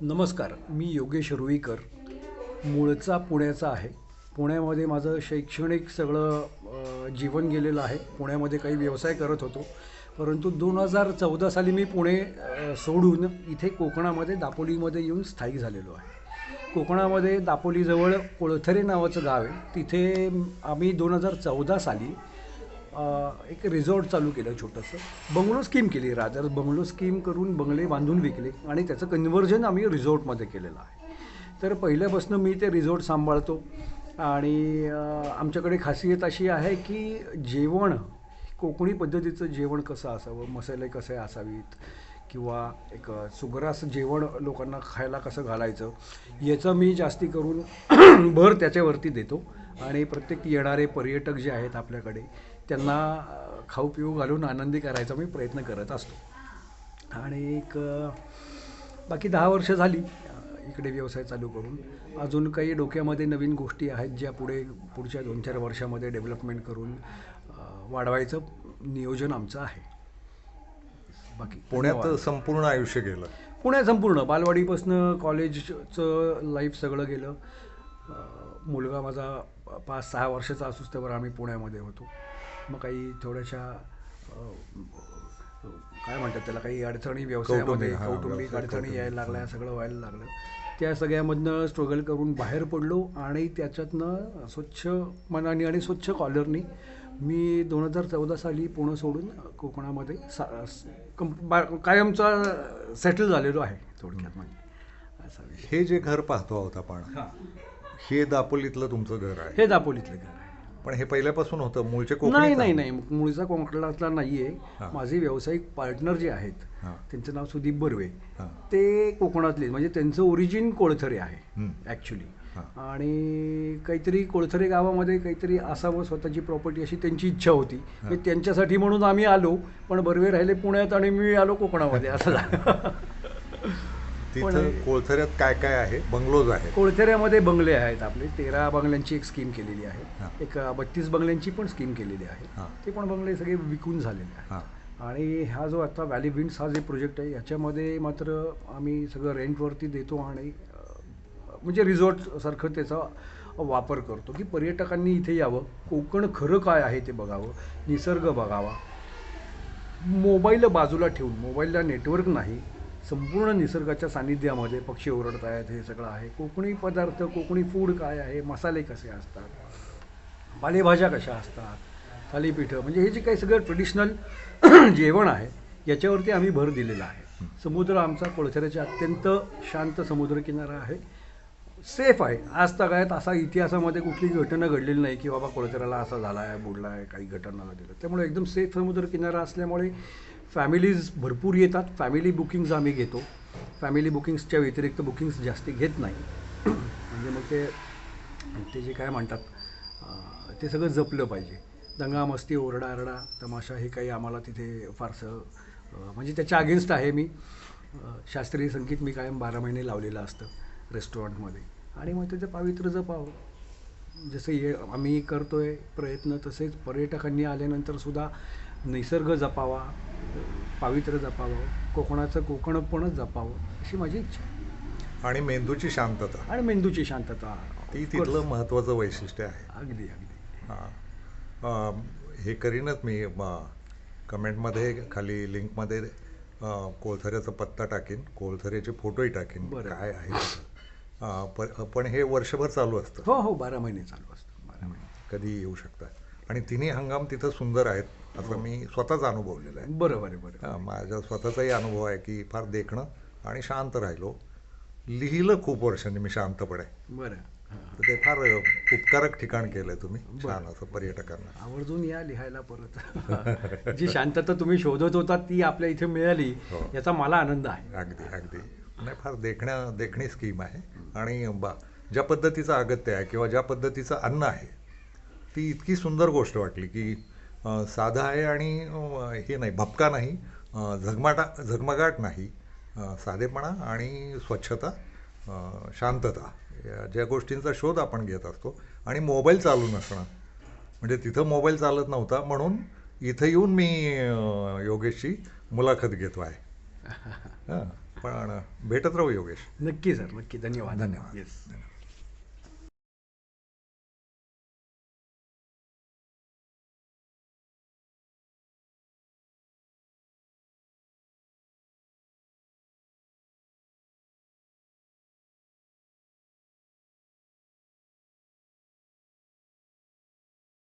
नमस्कार मी योगेश रुईकर. मूळचा पुण्याचा आहे. पुण्यामध्ये माझं शैक्षणिक सगळं जीवन गेलेलं आहे. पुण्यामध्ये काही व्यवसाय करत होतो. परंतु दोन हजार चौदा साली मी पुणे सोडून इथे कोकणामध्ये दापोलीमध्ये येऊन स्थायिक झालेलो आहे. कोकणामध्ये दापोलीजवळ कोळथरे नावाचं गाव आहे. तिथे आम्ही दोन हजार चौदा साली एक रिझॉर्ट चालू केलं छोटंसं. बंगलो स्कीम केली राजर बंगलो स्कीम करून बंगले बांधून विकले आणि त्याचं कन्व्हर्जन आम्ही रिझॉर्टमध्ये केलेलं आहे. तर पहिल्यापासून मी ते रिझॉर्ट सांभाळतो. आणि आमच्याकडे खासियत अशी आहे की जेवण कोकणी पद्धतीचं जेवण कसं असावं मसाले कसे असावीत किंवा एक सुग्रास जेवण लोकांना खायला कसं घालायचं याचं मी जास्ती करून भर त्याच्यावरती देतो. आणि प्रत्येक येणारे पर्यटक जे आहेत आपल्याकडे त्यांना खाऊ पिऊ घालून आनंदी करायचा मी प्रयत्न करत असतो. आणि एक बाकी दहा वर्ष झाली इकडे व्यवसाय चालू करून. अजून काही डोक्यामध्ये नवीन गोष्टी आहेत ज्या पुढे पुढच्या दोन चार वर्षामध्ये डेव्हलपमेंट करून वाढवायचं नियोजन आमचं आहे. बाकी पुण्यात. संपूर्ण आयुष्य गेलं. पुण्यात संपूर्ण. बालवाडीपासनं कॉलेजचं लाईफ सगळं गेलं. मुलगा माझा पाच सहा वर्षाचा असूच तेव्हा आम्ही पुण्यामध्ये होतो. मग काही थोड्याशा काय म्हणतात त्याला काही अडचणी व्यवसायामध्ये कौटुंबिक, अडचणी. यायला लागल्या सगळं व्हायला लागलं. त्या सगळ्यामधनं स्ट्रगल करून बाहेर पडलो आणि त्याच्यातनं स्वच्छ मनाने आणि स्वच्छ कॉलरनी मी दोन हजार चौदा साली पुणे सोडून कोकणामध्ये सा बा- कायमचा सेटल झालेलो आहे थोडक्यात म्हणजे. हे जे घर पाहतो आहोत आपण हे दापोलीतलं तुमचं घर आहे? हे दापोलीतलं घर आहे. पण हे पहिल्यापासून होतं मूळचे नाही? नाही नाही मूळचा कोकणातला नाही आहे हां. माझे व्यावसायिक पार्टनर जे आहेत. त्यांचं नाव सुदीप बर्वे. ते कोकणातले म्हणजे त्यांचं ओरिजिन कोळथरे आहे. ॲक्च्युली हां. आणि काहीतरी कोळथरे गावामध्ये काहीतरी असावं स्वतःची प्रॉपर्टी अशी त्यांची इच्छा होती त्यांच्यासाठी म्हणून आम्ही आलो पण बर्वे राहिले पुण्यात आणि मी आलो कोकणामध्ये असं झालं तिथं पण- कोळथऱ्यात काय काय आहे? बंगलोज आहेत. कोळथेऱ्यामध्ये बंगले आहेत आपले. तेरा बंगल्यांची एक स्कीम केलेली. आहे. एक बत्तीस बंगल्यांची पण स्कीम केलेली आहे. हां. ते पण बंगले सगळे विकून झालेले आहेत. आणि हा जो आता व्हॅली विंड्स हा जे प्रोजेक्ट आहे याच्यामध्ये मात्र आम्ही सगळं रेंटवरती देतो आणि म्हणजे रिसॉर्टसारखं त्याचा वापर करतो की पर्यटकांनी इथे यावं. कोकण खरं काय आहे ते बघावं. निसर्ग बघावा. मोबाईल बाजूला ठेवून मोबाईलला नेटवर्क नाही संपूर्ण निसर्गाच्या सानिध्यामध्ये पक्षी ओरडत आहेत हे सगळं आहे. कोकणी पदार्थ कोकणी फूड काय आहे मसाले कसे असतात? पालेभाज्या कशा असतात? थालीपीठं म्हणजे हे जे काही सगळं ट्रेडिशनल जेवण आहे याच्यावरती आम्ही भर दिलेला आहे. समुद्र आमचा कोळथऱ्याच्या अत्यंत शांत समुद्रकिनारा आहे. सेफ आहे. आज तगायत असा इतिहासामध्ये कुठली घटना घडलेली नाही की बाबा कोळथऱ्याला असा झाला आहे बुडला आहे काही घटना घडलेल्या त्यामुळे एकदम सेफ समुद्रकिनारा असल्यामुळे फॅमिलीज भरपूर येतात. फॅमिली बुकिंग्ज आम्ही घेतो. फॅमिली बुकिंग्सच्या व्यतिरिक्त बुकिंग्स जास्ती घेत नाही. म्हणजे मग ते ते जे काय म्हणतात ते सगळं जपलं पाहिजे. दंगा मस्ती ओरडा आरडा तमाशा हे काही आम्हाला तिथे फारसं म्हणजे त्याच्या अगेन्स्ट आहे मी. शास्त्रीय संगीत मी कायम बारा महिने लावलेलं असतं रेस्टॉरंटमध्ये आणि मग त्याचं पावित्र्य जपावं जसं हे आम्ही करतो आहे प्रयत्न तसेच पर्यटकांनी आल्यानंतरसुद्धा निसर्ग जपावा. पावित्र्य जपावं कोकणाचं कोकणपणच जपावं अशी माझी इच्छा. आणि मेंदूची शांतता. आणि मेंदूची शांतता. ती तिथलं. महत्वाचं वैशिष्ट्य आहे. अगदी अगदी. हां. हे करीनच मी कमेंटमध्ये खाली लिंकमध्ये कोळथऱ्याचा पत्ता टाकीन कोळथऱ्याचे फोटोही टाकीन बरं. काय आहे पण हे वर्षभर चालू असतं. हो हो बारा महिने चालू असतं बारा महिने. कधी येऊ शकता आणि तिन्ही हंगाम तिथं सुंदर आहेत. असं मी स्वतःच अनुभवलेलं आहे. बरोबर आहे बरोबर हा, माझा स्वतःचाही अनुभव आहे की फार देखणं आणि शांत राहिलो. लिहिलं खूप वर्षांनी मी शांतपणे. बरं. हां. तर ते फार उपकारक ठिकाण केलंय तुम्ही. छान असं पर्यटकांना. आवर्जून या लिहायला परत. जी शांतता तुम्ही शोधत होता ती आपल्या इथे मिळाली हो. याचा मला आनंद आहे. अगदी अगदी. नाही फार देखण्या देखणी स्कीम आहे. आणि बा ज्या पद्धतीचं अगत्य आहे किंवा ज्या पद्धतीचं अन्न आहे ती इतकी सुंदर गोष्ट वाटली की साधं आहे आणि हे नाही भपका नाही झगमाटा झगमगाट नाही साधेपणा आणि स्वच्छता शांतता या ज्या गोष्टींचा शोध आपण घेत असतो. आणि मोबाईल चालू नसणं म्हणजे तिथं मोबाईल चालत नव्हता म्हणून इथं येऊन मी योगेशची मुलाखत घेतो आहे. हां पण भेटत राहू योगेश. नक्की सर. नक्की. धन्यवाद. धन्यवाद. येस